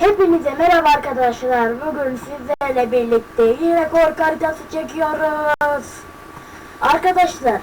Hepinize merhaba arkadaşlar. Bugün sizlerle birlikte yine korku haritası çekiyoruz. Arkadaşlar,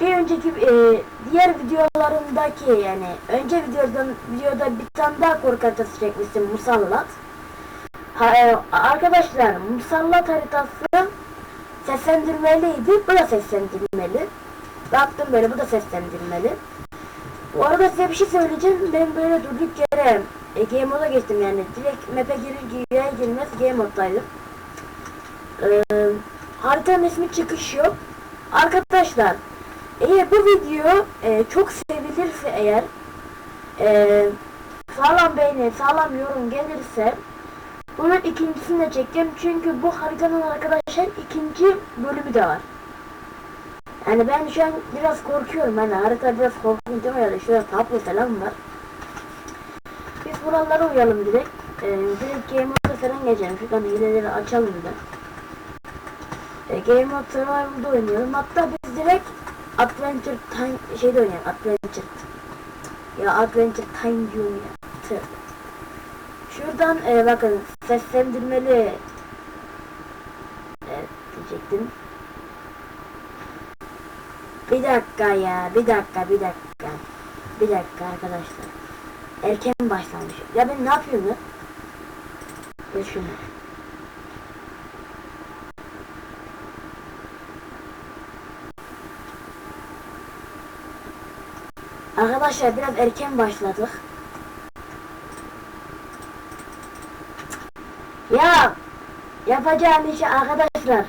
bir önceki eee, diğer videolarımdaki yani önce videodan videoda bir tane daha korku haritası çekmiştim Musallat. Eee, arkadaşlar Musallat haritası seslendirmeliydi. Bu da seslendirmeli. Baktım böyle bu da seslendirmeli. Bu arada size bir şey söyleyeceğim. Ben böyle durduk yere e, game moda geçtim yani. Direkt map'e girir girer girmez game moddaydım. Ee, haritanın ismi çıkış yok. Arkadaşlar eğer bu video e, çok sevilirse eğer e, sağlam beğeni, sağlam yorum gelirse bunun ikincisini de çekeceğim. Çünkü bu haritanın arkadaşlar ikinci bölümü de var. Yani ben şu an biraz korkuyorum hani harita biraz korkunç ama yani şurada tablo falan var. Biz buralara uyalım direkt. Ee, direkt Game Mode'a falan geçelim. Şuradan hileleri açalım bir de. Ee, Game Mode Survival'da oynayalım. Hatta biz direkt Adventure Time şeyde oynayalım. Adventure. Ya Adventure Time diyorum. Şuradan e, bakın seslendirmeli Evet diyecektim. Bir dakika ya, bir dakika, bir dakika. Bir dakika arkadaşlar. Erken başlamış. Ya ben ne yapıyorum ya? Dur şunu. Arkadaşlar biraz erken başladık. Ya yapacağım işi arkadaşlar.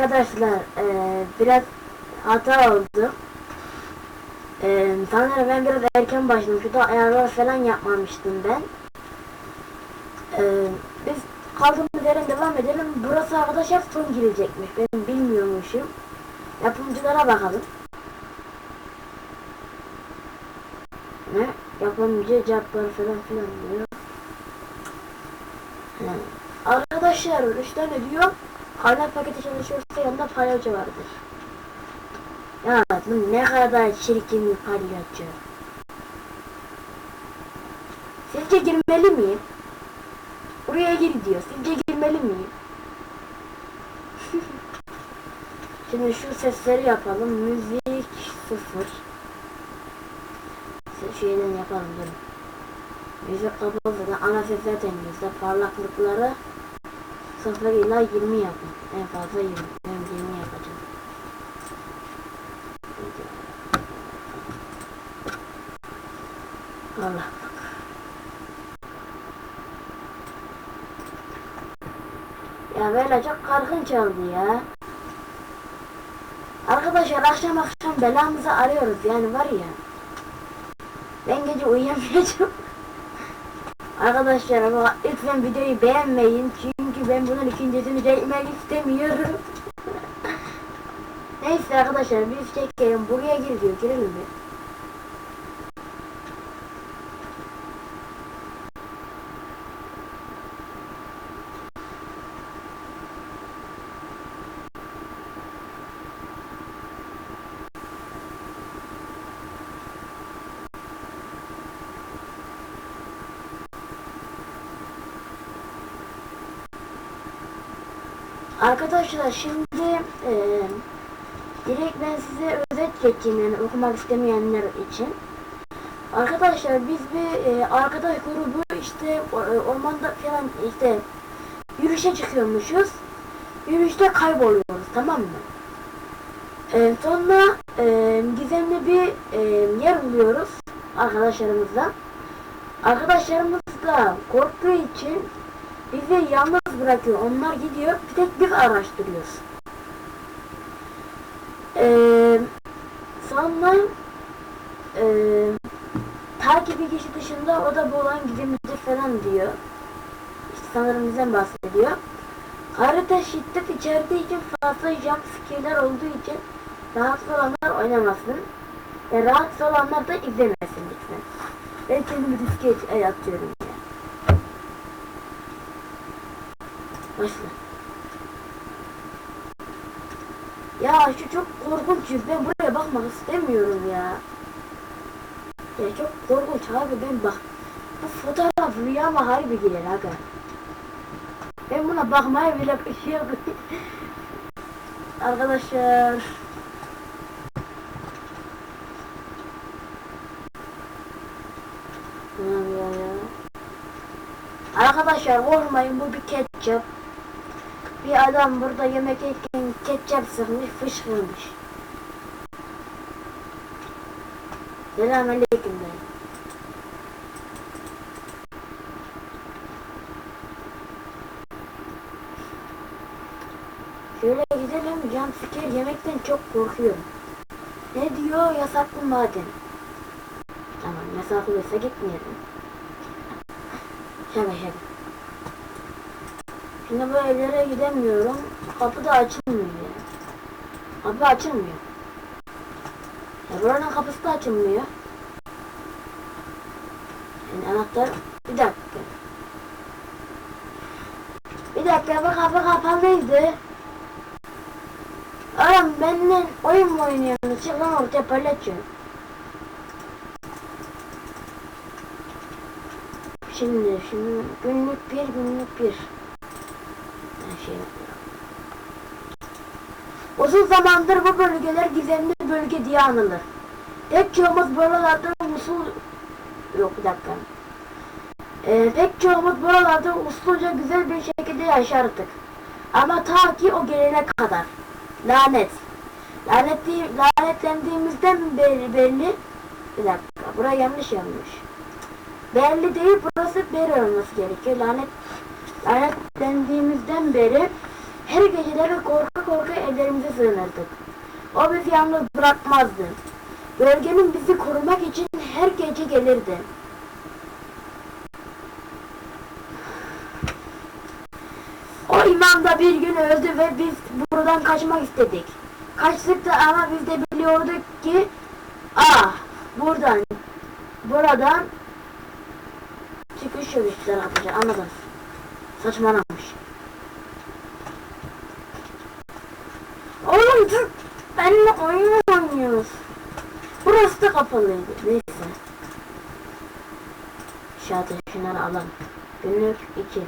Arkadaşlar eee, biraz hata oldu. Eee sanırım ben biraz erken başladım. Şurada ayarlar falan yapmamıştım ben. Eee, biz kaldığımız yerden devam edelim. Burası arkadaşlar son girecekmiş. Ben bilmiyormuşum. Yapımcılara bakalım. Ne? Yapımcı cevapları falan filan diyor. He. Arkadaşlar 3 tane diyor. Kaynak paketi çalışıyorsa yanında palyaço vardır. Ya ne kadar çirkin bir palyaço. Sizce girmeli miyim? Buraya gir diyor. Sizce girmeli miyim? Şimdi şu sesleri yapalım. Müzik sıfır. Şeyden yapalım durun. Müzik kapalı ana ses zaten yüzde parlaklıkları 0 ile 20 yapın. En fazla 20. Ben 20 yapacağım. Allah. Ya böyle çok korkunç oldu ya. Arkadaşlar akşam akşam belamızı arıyoruz yani var ya. Ben gece uyuyamayacağım. Arkadaşlar lütfen videoyu beğenmeyin çünkü ben bunun ikincisini çekmek istemiyorum. Neyse arkadaşlar biz çekelim buraya gir diyor girelim mi? Arkadaşlar şimdi e, direkt ben size özet geçeyim yani okumak istemeyenler için. Arkadaşlar biz bir e, arkadaş grubu işte e, ormanda falan işte yürüyüşe çıkıyormuşuz. Yürüyüşte kayboluyoruz tamam mı? E, sonra e, gizemli bir e, yer buluyoruz arkadaşlarımızla. Arkadaşlarımız da korktuğu için bizi yalnız bırakıyor. Onlar gidiyor. Bir tek biz araştırıyoruz. Ee, sonra ee, takibi kişi dışında o da bu olan gizemlidir falan diyor. İşte sanırım bizden bahsediyor. Harita şiddet içerdiği için fazla jump skill'ler olduğu için rahatsız olanlar oynamasın. Ve rahatsız olanlar da izlemesin lütfen. Ben kendimi riske atıyorum Başla. Ya şu çok korkunç. Ben buraya bakmak istemiyorum ya. Ya çok korkunç abi ben bak. Bu fotoğraf rüyama harbi gelir aga. Ben buna bakmaya bile şey. Arkadaşlar. Arkadaşlar korkmayın bu bir ketçap. Bir adam burada yemek yerken ketçap sıkmış fışkırmış. Selamünaleyküm ben. Şöyle gidelim cam fikir yemekten çok korkuyorum. Ne diyor yasaklı maden. Tamam yasaklıysa gitmeyelim. Şaka şaka. Şimdi bu evlere gidemiyorum. Kapı da açılmıyor ya. Kapı açılmıyor. Ya buranın kapısı da açılmıyor. Yani anahtar... Bir dakika. Bir dakika bu kapı kapalıydı. Oğlum benimle oyun mu oynuyorsunuz? Çık lan ortaya palyaço. Şimdi, şimdi günlük bir, günlük bir. Yapıyorum. Uzun zamandır bu bölgeler gizemli bölge diye anılır. Pek çoğumuz buralarda usul... Yok bir dakika. Ee, pek çoğumuz buralarda usluca güzel bir şekilde yaşardık. Ama ta ki o gelene kadar. Lanet. Lanetli, lanetlendiğimizden belli, belli. Bir dakika, buraya yanlış yanlış. Belli değil, burası beri olması gerekiyor. Lanet, lanetlendiğimizden beri her geceleri korka korka evlerimize sığınırdık. O bizi yalnız bırakmazdı. Bölgenin bizi korumak için her gece gelirdi. O imam da bir gün öldü ve biz buradan kaçmak istedik. Kaçtık da ama biz de biliyorduk ki ah buradan buradan çıkış yürüyüşler yapacak anladın. Saçmalamış. Oğlum dur. Benimle oyun mu oynuyoruz? Kapalıydı. Neyse. Şu ateşinden alalım. Günlük 2.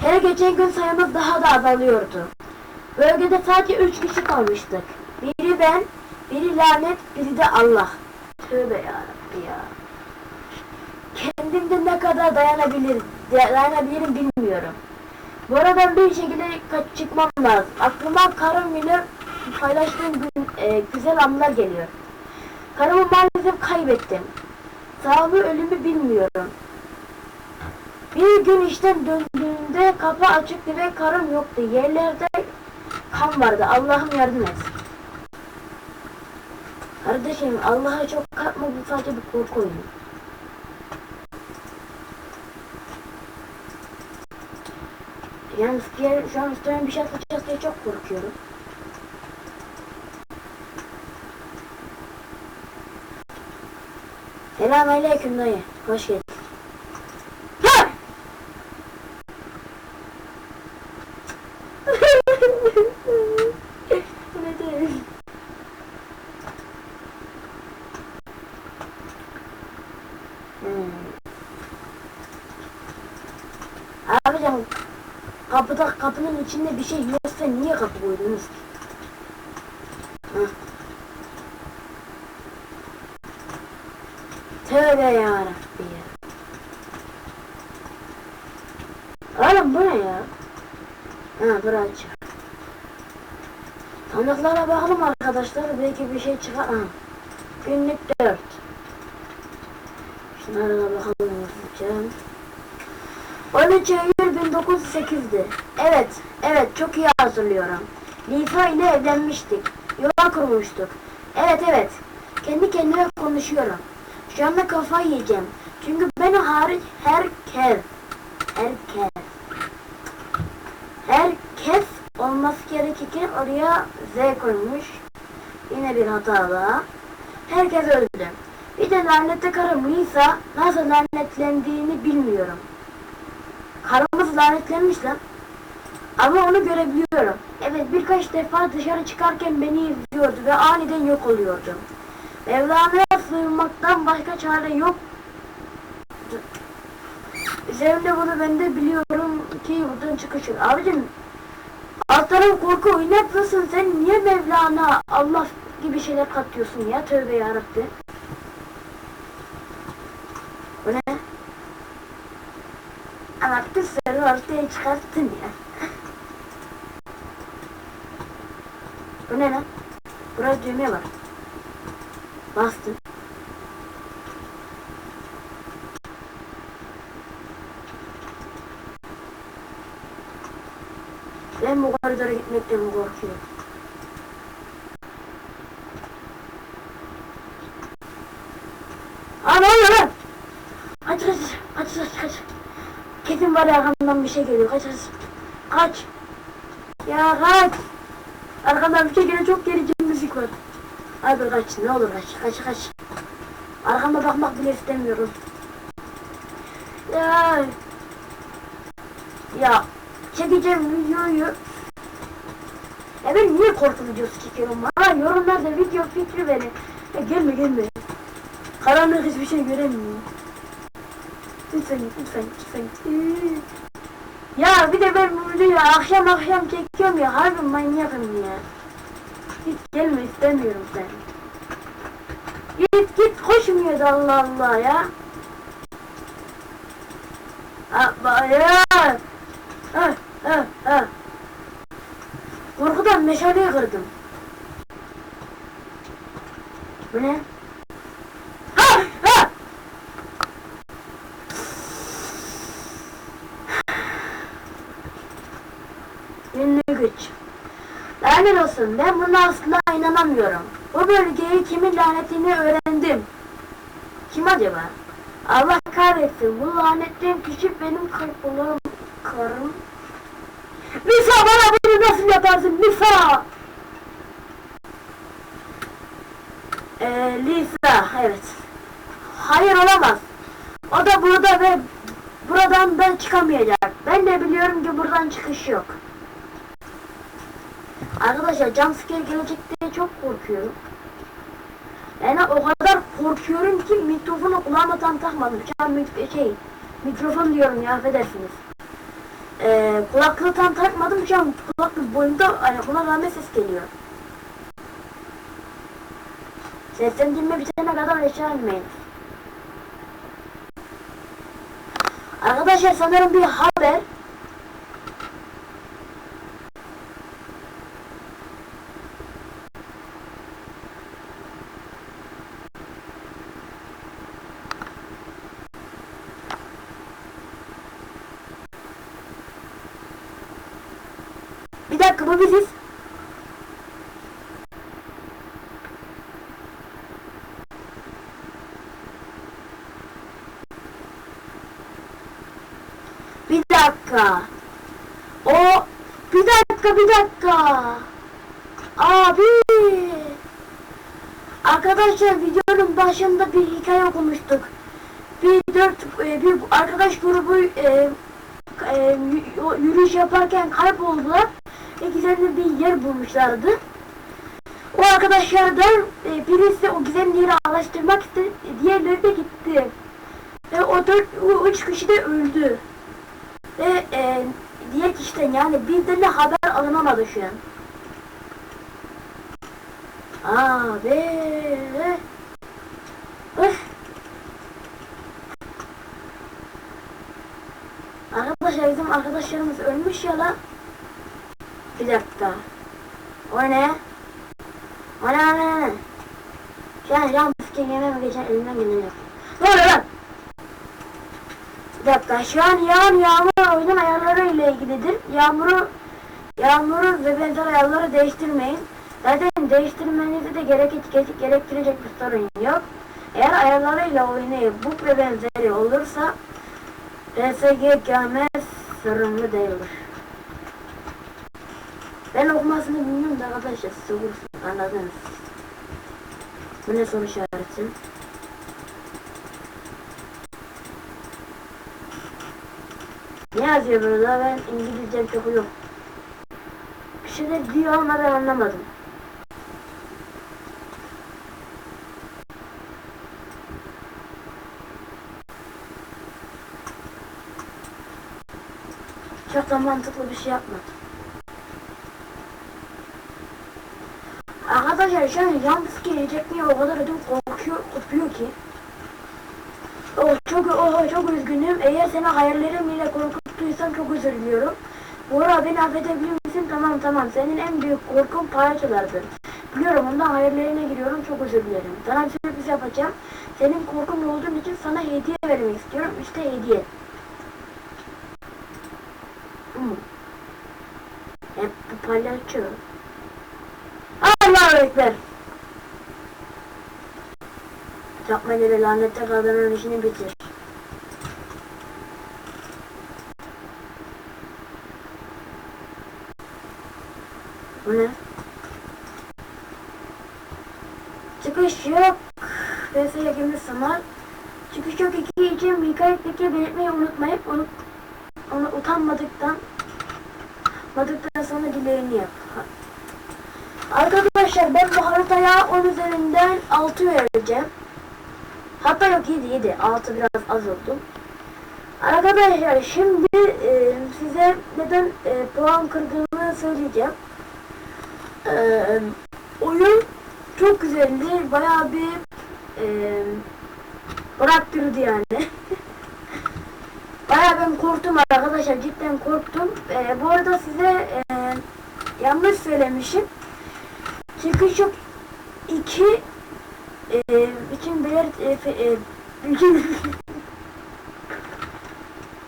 Her geçen gün sayımız daha da azalıyordu. Bölgede sadece üç kişi kalmıştık. Biri ben, biri lanet, biri de Allah. Tövbe yarabbi ya. Kendimde ne kadar dayanabilir, dayanabilirim bilmiyorum. Bu aradan bir şekilde kaç çıkmam lazım. Aklıma karım ile paylaştığım gün, e, güzel anlar geliyor. Karımı maalesef kaybettim. Sağ mı ölümü bilmiyorum. Bir gün işten döndüğümde kapı açıktı ve karım yoktu. Yerlerde kan vardı. Allah'ım yardım etsin. Kardeşim Allah'a çok kalkma bu sadece bir korku oyunu. Yani şu an üstüne bir şey atacağız diye çok korkuyorum. Selamünaleyküm dayı. Hoş geldin. Abicim kapıda kapının içinde bir şey yoksa niye kapı koydunuz ki? Hı. Tövbe yarabbi ya. Oğlum bu ne ya? Ha dur aç. Tanıklara bakalım arkadaşlar belki bir şey çıkar. Ha. Günlük 4. Şunlara da bakalım hızlıca. 13 Eylül 1908'di. Evet, evet çok iyi hatırlıyorum. Lifa ile evlenmiştik. Yuva kurmuştuk. Evet evet. Kendi kendime konuşuyorum. Şu anda kafayı yiyeceğim. Çünkü ben hariç herkes, herkes, herkes olması gerekirken oraya Z koymuş. Yine bir hata daha. Herkes öldü. Bir de lanetli karım Lisa nasıl lanetlendiğini bilmiyorum. Karımız lanetlenmiş lan. Ama onu görebiliyorum. Evet birkaç defa dışarı çıkarken beni izliyordu ve aniden yok oluyordu. Mevlana'ya sığınmaktan başka çare yok. Üzerimde bunu ben de biliyorum ki buradan çıkış yok. Abicim alt korku oynaklısın sen niye Mevlana Allah gibi şeyler katıyorsun ya tövbe yarabbi. Bu ne? Sürü ortaya çıkarttın ya. Bu ne lan? Burada düğme var. Bastım. Ben bu koridora gitmekten korkuyorum. Aa ne oluyor lan? Kaç kaç kaç kaç kaç. Kesin var arkamdan bir şey geliyor. Kaç kaç. Kaç. Ya kaç. Arkamdan bir şey geliyor. Çok gerici müzik var. Hadi kaç. Ne olur kaç. Kaç kaç. Arkama bakmak bile istemiyorum. Ya. Ya. Çekeceğim videoyu. Ya ben niye korku videosu çekiyorum? Ha yorumlarda video fikri verin. Ya gelme gelme. Karanlık hiçbir şey göremiyorum. Lütfen lütfen lütfen. Ya bir de ben bu videoyu akşam akşam çekiyorum ya harbi manyakım ya. Hiç gelme istemiyorum sen. Git git koşmuyor da Allah Allah ya. Abba ya. Ha ha ha. Korkudan meşaleyi kırdım. Bu ne? Ha ha. Ünlü güç. Lanet olsun ben buna asla inanamıyorum. Bu bölgeyi kimin lanetini öğrendim. Kim acaba? Allah kahretsin bu lanetli kişi benim karım. Karım. Lisa bana bunu nasıl yaparsın Lisa? Ee, Lisa evet. Hayır olamaz. O da burada ve buradan da çıkamayacak. Ben de biliyorum ki buradan çıkış yok. Arkadaşlar jumpscare gelecek diye çok korkuyorum. Yani o kadar korkuyorum ki mikrofonu kulağıma tam takmadım. Şu an mik- şey, mikrofon diyorum ya affedersiniz. Ee, kulaklığı tam takmadım şu an kulaklık boyunda hani buna rağmen ses geliyor. Seslendirme bitene kadar aşağı inmeyin. Arkadaşlar sanırım bir haber. dakika bu biziz. Bir dakika. O bir dakika bir dakika. Abi. Arkadaşlar videonun başında bir hikaye okumuştuk. Bir dört e, bir arkadaş grubu e, e, yürüyüş yaparken kayboldular. gizemli bir yer bulmuşlardı. O arkadaşlardan birisi o gizemli yeri araştırmak istedi, diğerleri de gitti. Ve o dört, o üç kişi de öldü. Ve e, diğer kişiden yani bizden de haber alınamadı şu an. Abi. Öf. Arkadaşlar bizim arkadaşlarımız ölmüş ya lan. Bir dakika. O ne? O ne o ne o ne? Şu an yan fıskın yemem geçen elimden yapıyorum. Ne oluyor lan? Bir dakika şu an yağan yağmur oyunun ayarları ile ilgilidir. Yağmuru Yağmuru ve benzer ayarları değiştirmeyin. Zaten değiştirmenizi de gerek, gerek, gerektirecek bir sorun yok. Eğer ayarlarıyla oynayıp bug ve benzeri olursa PSG gelmez sorunlu değildir. Ben okumasını bilmiyorum da arkadaşlar siz anladınız. Bu ne soru işareti? Ne yazıyor burada ben İngilizcem çok yok. Şeyler diyor ama ben anlamadım. Çok da mantıklı bir şey yapmadım. Arkadaşlar şu an yalnız gelecek mi o kadar ödüm korkuyor, korkuyor ki. Oh çok oh, çok üzgünüm. Eğer seni hayallerim ile korkuttuysam çok özür diliyorum. Bora beni affedebilir misin? Tamam tamam. Senin en büyük korkun palyaçolardır. Biliyorum ondan hayallerine giriyorum. Çok özür dilerim. Sana bir sürpriz yapacağım. Senin korkun olduğun için sana hediye vermek istiyorum. İşte hediye. Hmm. Hep bu palyaço. Allahu Ekber. Yapma dedi lanette kadının işini bitir. Bu ne? Çıkış yok. PS yakında sanar. Çıkış yok 2 için hikayeteki belirtmeyi unutmayıp unut, onu utanmadıktan madıktan sonra dileğini yap. Arkadaşlar ben bu haritaya 10 üzerinden 6 vereceğim. Hatta yok 7 7. 6 biraz az oldu. Arkadaşlar şimdi e, size neden e, puan kırdığımı söyleyeceğim. E, oyun çok güzeldi. Bayağı bir e, bıraktırdı yani. Bayağı ben korktum arkadaşlar. Cidden korktum. E, bu arada size e, yanlış söylemişim. Çıkış yok 2 e, için belirt e, e, bütün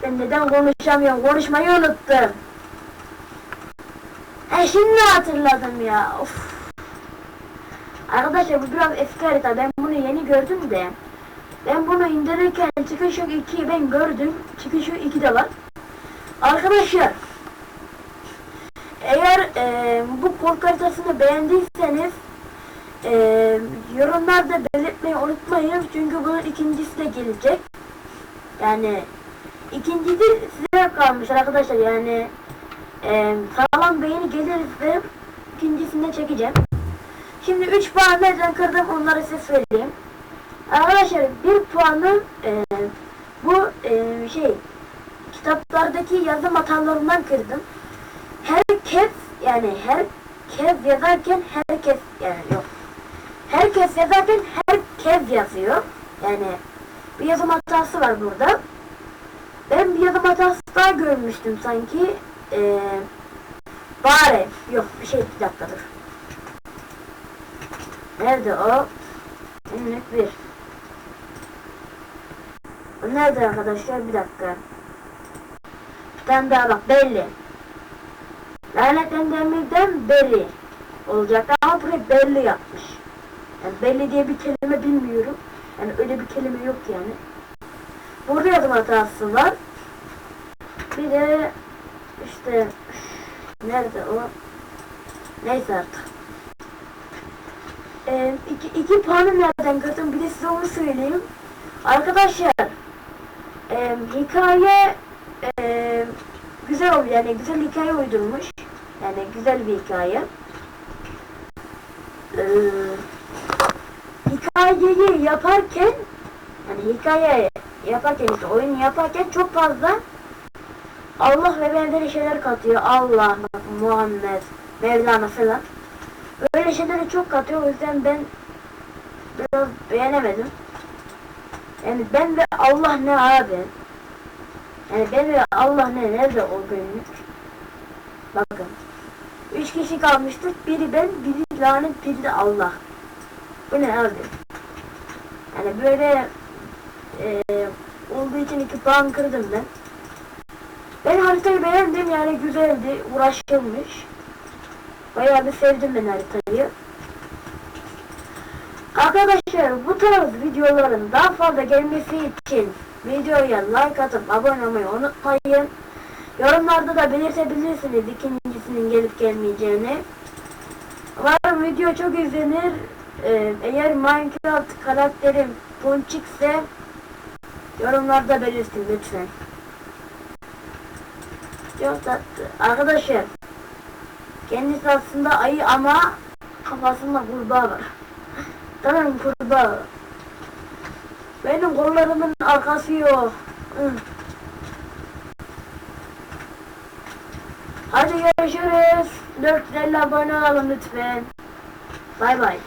ben neden konuşamıyorum konuşmayı unuttum şimdi hatırladım ya of. Arkadaşlar bu biraz eski harita. Ben bunu yeni gördüm de ben bunu indirirken çıkış yok 2'yi ben gördüm. Çıkış yok 2 de var. Arkadaşlar eğer e, bu korku haritasını beğendiyseniz e, yorumlarda belirtmeyi unutmayın. Çünkü bunun ikincisi de gelecek. Yani ikincisi size kalmış arkadaşlar. Yani e, sağlam beğeni gelirse ikincisini de çekeceğim. Şimdi 3 puan nereden kırdım onları size söyleyeyim. Arkadaşlar bir puanı e, bu e, şey kitaplardaki yazım hatalarından kırdım herkes yani herkes yazarken herkes yani yok. Herkes yazarken herkes yazıyor. Yani bir yazım hatası var burada. Ben bir yazım hatası daha görmüştüm sanki. Ee, bari yok bir şey bir dakika dur. Nerede o? Günlük bir. O nerede arkadaşlar? Bir dakika. Bir tane daha bak belli. Lanetlendirmeden belli olacaktı ama buraya belli yapmış. Yani belli diye bir kelime bilmiyorum. Yani öyle bir kelime yok yani. Burada yazım hatası var. Bir de işte nerede o? Neyse artık. Ee, iki, iki puanı nereden kırdım bir de size onu söyleyeyim. Arkadaşlar e, hikaye e, güzel oluyor yani güzel hikaye uydurmuş. Yani güzel bir hikaye. Ee, hikayeyi yaparken yani hikaye yaparken işte oyun yaparken çok fazla Allah ve benzeri şeyler katıyor. Allah, Muhammed, Mevlana falan. Böyle şeyleri çok katıyor. O yüzden ben biraz beğenemedim. Yani ben ve Allah ne abi? Yani ben ve Allah ne? Nerede o günlük? Bakın. Üç kişi kalmıştık. Biri ben, biri lanet, biri de Allah. Bu ne abi? Yani böyle eee olduğu için iki puan kırdım ben. Ben haritayı beğendim yani güzeldi, uğraşılmış. Bayağı bir sevdim ben haritayı. Arkadaşlar bu tarz videoların daha fazla gelmesi için videoya like atıp abone olmayı unutmayın. Yorumlarda da belirtebilirsiniz ikincisinin gelip gelmeyeceğini. Umarım video çok izlenir. Ee, eğer Minecraft karakterim Ponçikse yorumlarda belirtin lütfen. Çok tatlı. Arkadaşlar kendisi aslında ayı ama kafasında kurbağa var. Tamam kurbağa. Benim kollarımın arkası yok. Hadi görüşürüz. 450 abone olalım lütfen. Bay bay.